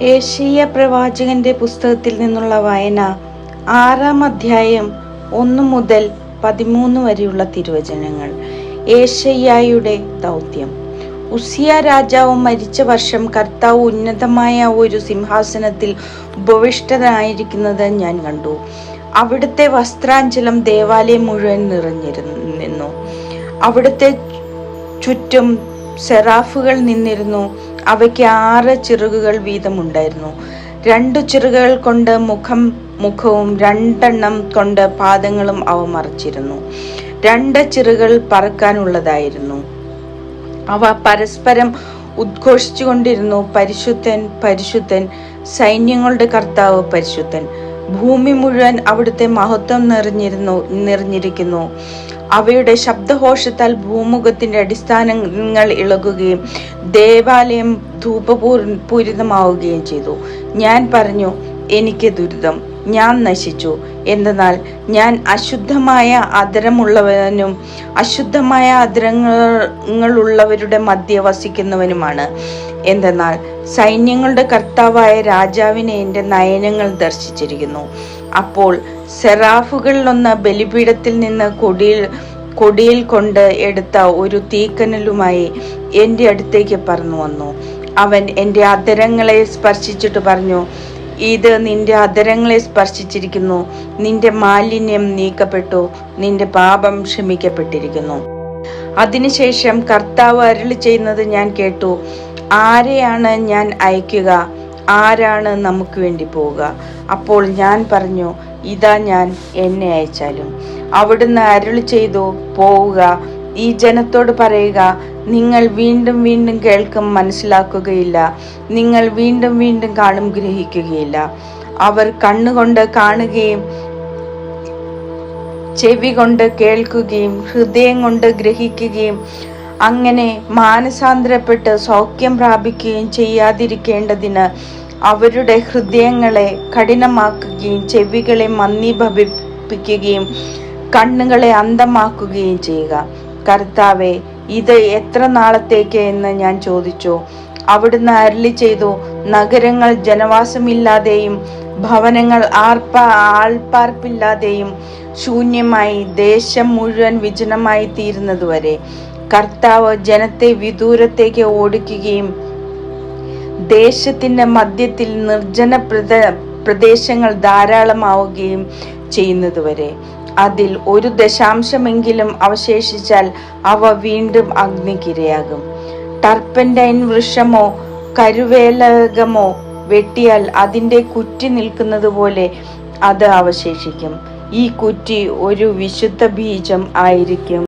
Asia പ്രവാചകന്റെ പുസ്തകത്തിൽ നിന്നുള്ള വായന ആറാം അധ്യായം ഒന്നു മുതൽ പതിമൂന്ന് വരെയുള്ള തിരുവചനങ്ങൾ. ഏഷയ്യായുടെ ദൗത്യം. ഉസിയ രാജാവ് മരിച്ച വർഷം കർത്താവ് ഉന്നതമായ ഒരു സിംഹാസനത്തിൽ ഉപവിഷ്ടനായിരിക്കുന്നത് ഞാൻ കണ്ടു. അവിടുത്തെ വസ്ത്രാഞ്ചലം ദേവാലയം മുഴുവൻ നിറഞ്ഞിരുന്നു. അവിടുത്തെ ചുറ്റും സെറാഫുകൾ നിന്നിരുന്നു. അവയ്ക്ക് ആറ് ചിറകുകൾ വീതമുണ്ടായിരുന്നു. രണ്ടു ചിറകുകൾ കൊണ്ട് മുഖം മുഖവും രണ്ടെണ്ണം കൊണ്ട് പാദങ്ങളും അവ മറച്ചിരുന്നു. രണ്ട് ചിറകുകൾ പറക്കാനുള്ളതായിരുന്നു. അവ പരസ്പരം ഉദ്ഘോഷിച്ചുകൊണ്ടിരുന്നു. പരിശുദ്ധൻ പരിശുദ്ധൻ സൈന്യങ്ങളുടെ കർത്താവ് പരിശുദ്ധൻ. ഭൂമി മുഴുവൻ അവിടുത്തെ മഹത്വം നിറഞ്ഞിരുന്നു നിറഞ്ഞിരിക്കുന്നു. അവയുടെ ശബ്ദഘോഷത്താൽ ഭൂമുഖത്തിന്റെ അടിസ്ഥാനങ്ങൾ ഇളകുകയും ദേവാലയം ധൂപപൂർ പൂരിതമാവുകയും ചെയ്തു. ഞാൻ പറഞ്ഞു എനിക്ക് ദുരിതം. ഞാൻ നശിച്ചു. എന്തെന്നാൽ ഞാൻ അശുദ്ധമായ അതരമുള്ളവനും അശുദ്ധമായ അതരങ്ങളുള്ളവരുടെ മധ്യ വസിക്കുന്നവനുമാണ്. എന്തെന്നാൽ സൈന്യങ്ങളുടെ കർത്താവായ രാജാവിനെ എന്റെ നയനങ്ങൾ ദർശിച്ചിരിക്കുന്നു. അപ്പോൾ സെറാഫുകളിലൊന്ന് ബലിപീഠത്തിൽ നിന്ന് കൊടിയിൽ കൊടിയിൽ കൊണ്ട് എടുത്ത ഒരു തീക്കനലുമായി എന്റെ അടുത്തേക്ക് പറഞ്ഞു വന്നു. അവൻ എന്റെ അധരങ്ങളെ സ്പർശിച്ചിട്ട് പറഞ്ഞു ഇത് നിന്റെ അധരങ്ങളെ സ്പർശിച്ചിരിക്കുന്നു. നിന്റെ മാലിന്യം നീക്കപ്പെട്ടു. നിന്റെ പാപം ക്ഷമിക്കപ്പെട്ടിരിക്കുന്നു. അതിനുശേഷം കർത്താവ് അരുളി ചെയ്യുന്നത് ഞാൻ കേട്ടു. ആരെയാണ് ഞാൻ അയക്കുക? ആരാണ് നമുക്ക് വേണ്ടി പോവുക? അപ്പോൾ ഞാൻ പറഞ്ഞു ഇതാ ഞാൻ എന്നെ അയച്ചാലും. അവിടുന്ന് അരുളി ചെയ്തു പോവുക. ഈ ജനത്തോട് പറയുക നിങ്ങൾ വീണ്ടും വീണ്ടും കേൾക്കും മനസ്സിലാക്കുകയില്ല. നിങ്ങൾ വീണ്ടും വീണ്ടും കാണും ഗ്രഹിക്കുകയില്ല. അവർ കണ്ണുകൊണ്ട് കാണുകയും ചെവി കൊണ്ട് കേൾക്കുകയും ഹൃദയം കൊണ്ട് ഗ്രഹിക്കുകയും അങ്ങനെ മാനസാന്തരപ്പെട്ട് സൗഖ്യം പ്രാപിക്കുകയും ചെയ്യാതിരിക്കേണ്ടതിന് അവരുടെ ഹൃദയങ്ങളെ കഠിനമാക്കുകയും ചെവികളെ മന്ദീഭവിപ്പിക്കുകയും കണ്ണുകളെ അന്ധമാക്കുകയും ചെയ്യുക. കർത്താവെ ഇത് എത്ര നാളത്തേക്ക് എന്ന് ഞാൻ ചോദിച്ചു. അവിടുന്ന് അരളി ചെയ്തു നഗരങ്ങൾ ജനവാസമില്ലാതെയും ഭവനങ്ങൾ ആർപ്പ ആൾപ്പാർപ്പില്ലാതെയും ശൂന്യമായി ദേശം മുഴുവൻ വിജനമായി തീരുന്നതുവരെ. കർത്താവ് ജനത്തെ വിദൂരത്തേക്ക് ഓടിക്കുകയും ദേശത്തിന്റെ മധ്യത്തിൽ നിർജന പ്രദ പ്രദേശങ്ങൾ ധാരാളമാവുകയും ചെയ്യുന്നതുവരെ. അതിൽ ഒരു ദശാംശമെങ്കിലും അവശേഷിച്ചാൽ അവ വീണ്ടും അഗ്നിക്കിരയാകും. ടർപ്പന്റൈൻ വൃക്ഷമോ കരുവേലകമോ വെട്ടിയാൽ അതിന്റെ കുറ്റി നിൽക്കുന്നത് പോലെ അത് അവശേഷിക്കും. ഈ കുറ്റി ഒരു വിശുദ്ധ ബീജം ആയിരിക്കും.